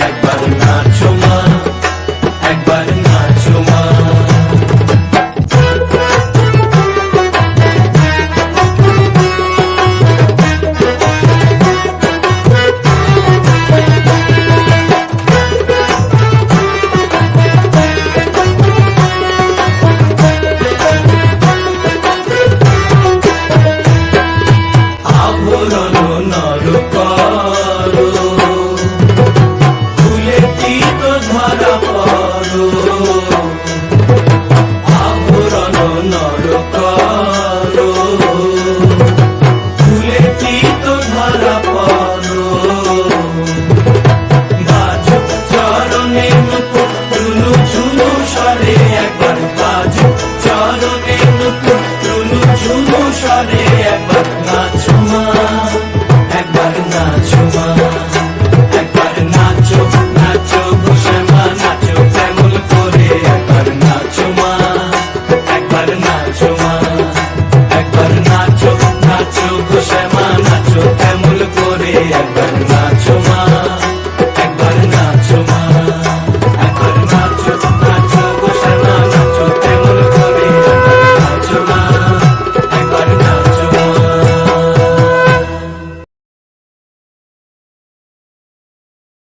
একবার নাচো ধরা পড়ো আভরণ নরক ফুলে প্রীত ধরা পড়ো বাজু চরণে নুপুর রুনু ঝুনু সরে একবার বাজু চরণে নুপুর রুনু ঝুনু সরে একবার